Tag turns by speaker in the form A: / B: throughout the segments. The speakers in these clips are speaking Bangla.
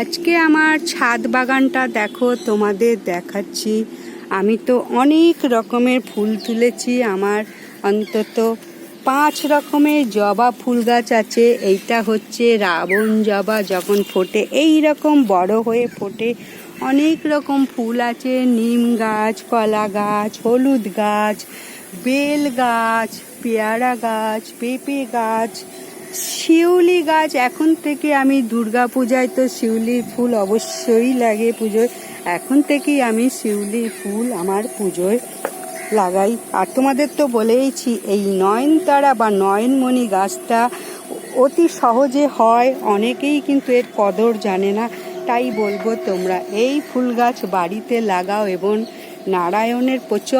A: আজকে আমার ছাদ বাগানটা দেখো, তোমাদের দেখাচ্ছি। আমি তো অনেক রকমের ফুল তুলেছি, আমার অন্তত পাঁচ রকমের জবা ফুল গাছ আছে। এইটা হচ্ছে রাবণ জবা, যখন ফোটে এই রকম বড় হয়ে ফোটে, অনেক রকম ফুল আছে। নিম গাছ, কলা গাছ, হলুদ গাছ, বেল গাছ, পেয়ারা গাছ, পেঁপে গাছ শিউলি গাছ, এখন থেকে আমি দুর্গা পূজায় তো শিউলি ফুল অবশ্যই লাগে পুজোয়। এখন থেকেই আমি শিউলি ফুল আমার পুজোয় লাগাই। আর তোমাদের তো বলেইছি, এই নয়নতারা বা নয়নমণি গাছটা অতি সহজে হয়, অনেকেই কিন্তু এর কদর জানে না। তাই বলব, তোমরা এই ফুল গাছ বাড়িতে লাগাও এবং নারায়ণের প্রচ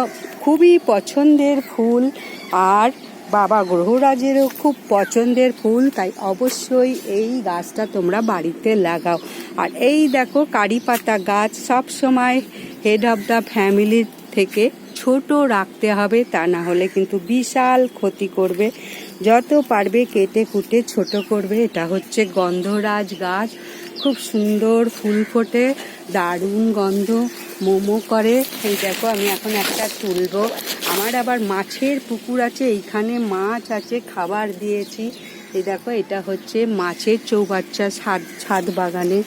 A: খুবই পছন্দের ফুল। আর বাবা গ্রহরাজেরও খুব পছন্দের ফুল, তাই অবশ্যই এই গাছটা তোমরা বাড়িতে লাগাও। আর এই দেখো কারি পাতা গাছ, সব সময় হেড অফ দ্য ফ্যামিলি থেকে ছোট রাখতে হবে, তা না হলে কিন্তু বিশাল ক্ষতি করবে। যত পারবে কেটে কুটে ছোট করবে, এটা হচ্ছে গন্ধরাজ গাছ। খুব সুন্দর ফুল ফোটে, দারুণ গন্ধ। মোমো করে। এই দেখো, আমি এখন একটা তুলবো। আমার আবার মাছের পুকুর আছে, এইখানে মাছ আছে, খাবার দিয়েছি। এই দেখো, এটা হচ্ছে মাছের চৌবাচ্চা ছাদ ছাদ বাগানে।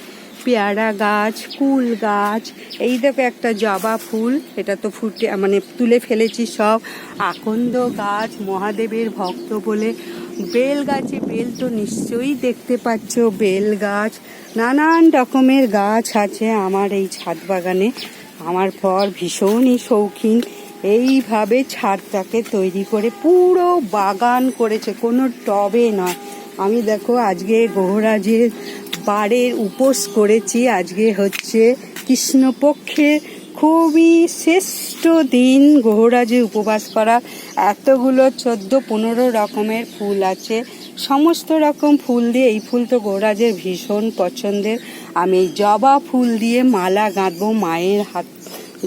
A: পেয়ারা গাছ, কুল গাছ, এই দেখো একটা জবা ফুল। এটা তো ফুটে মানে তুলে ফেলেছি সব। আকন্দ গাছ, মহাদেবের ভক্ত বলে। বেল গাছে, বেল তো নিশ্চয়ই দেখতে পাচ্ছ, বেল গাছ। নানান রকমের গাছ আছে আমার এই ছাদ বাগানে। আমার পর ভীষণই শৌখিন। এইভাবে ছাদটাকে তৈরি করে পুরো বাগান করেছে, কোনো টবে নয়। আমি দেখো আজকে গহরাজের বারের উপোস করেছি। আজকে হচ্ছে কৃষ্ণপক্ষে খুবই শ্রেষ্ঠ দিন গহরাজে উপবাস করা। এতগুলো চোদ্দ পনেরো রকমের ফুল আছে। সমস্ত রকম ফুল দিয়ে, এই ফুল তো গোরাজের ভীষণ পছন্দের। আমি জবা ফুল দিয়ে মালা গাঁথবো মায়ের হাত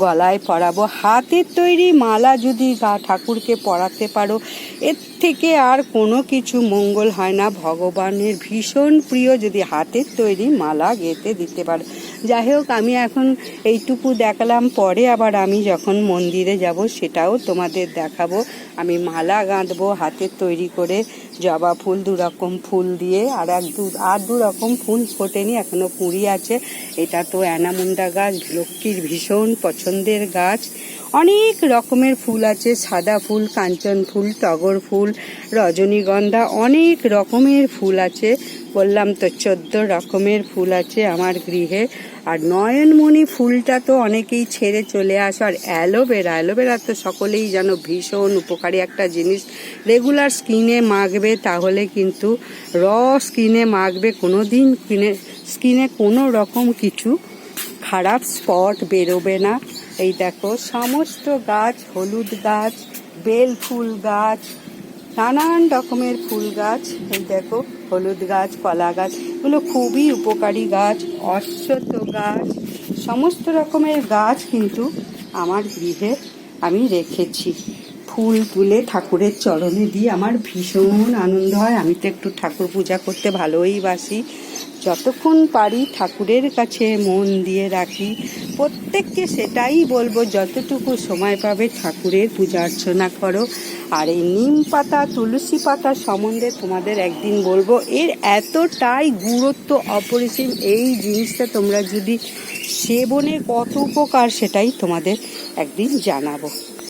A: গলায় পরাবো। হাতের তৈরি মালা যদি ঠাকুরকে পরাতে পারো এর থেকে আর কোনো কিছু মঙ্গল হয় না। ভগবানের ভীষণ প্রিয় যদি হাতের তৈরি মালা গেঁথে দিতে পারো। যাই হোক, আমি এখন এইটুকু দেখালাম। পরে আবার আমি যখন মন্দিরে যাব, সেটাও তোমাদের দেখাবো। আমি মালা গাঁথবো হাতের তৈরি করে, জবা ফুল দু রকম ফুল দিয়ে। আর এক দু, আর দু রকম ফুল ফোটেনি, এখনও কুঁড়ি আছে। এটা তো অ্যানামুন্ডা গাছ, লক্ষ্মীর ভীষণ পছন্দের গাছ। অনেক রকমের ফুল আছে, সাদা ফুল, কাঞ্চন ফুল, টগর ফুল, রজনীগন্ধা, অনেক রকমের ফুল আছে। বললাম, তো চোদ্দ রকমের ফুল আছে আমার গৃহে। আর নয়নমণি ফুলটা তো অনেকেই ছেড়ে চলে আসে। আর অ্যালোভেরা অ্যালোভেরা তো সকলেই যেন ভীষণ উপকারী একটা জিনিস। রেগুলার স্কিনে মাখবে তাহলে কিন্তু র স্কিনে মাখবে কোনো দিন স্কিনে স্কিনে কোনো রকম কিছু খারাপ স্পট বেরোবে না। এই দেখো, সমস্ত গাছ, হলুদ গাছ বেল ফুল গাছ, নানান রকমের ফুল গাছ, এই দেখো, হলুদ গাছ, কলা গাছ, এগুলো খুবই উপকারী গাছ, অশ্বত্থ গাছ, সমস্ত রকমের গাছ কিন্তু আমার গৃহে আমি রেখেছি। ফুল তুলে ঠাকুরের চরণে দিই। আমার ভীষণ আনন্দ হয়। আমি তো একটু ঠাকুর পূজা করতে ভালোই বাসি। যতক্ষণ পারি ঠাকুরের কাছে মন দিয়ে রাখি। প্রত্যেককে সেটাই বলব, যতটুকু সময় পাবে ঠাকুরের পূজা অর্চনা করো। আর এই নিম পাতা, তুলসী পাতা সম্বন্ধে তোমাদের একদিন বলব, এর এতটাই গুরুত্ব অপরিসীম। এই জিনিসটা তোমরা যদি সেবনে কত উপকার, সেটাই তোমাদের একদিন জানাব।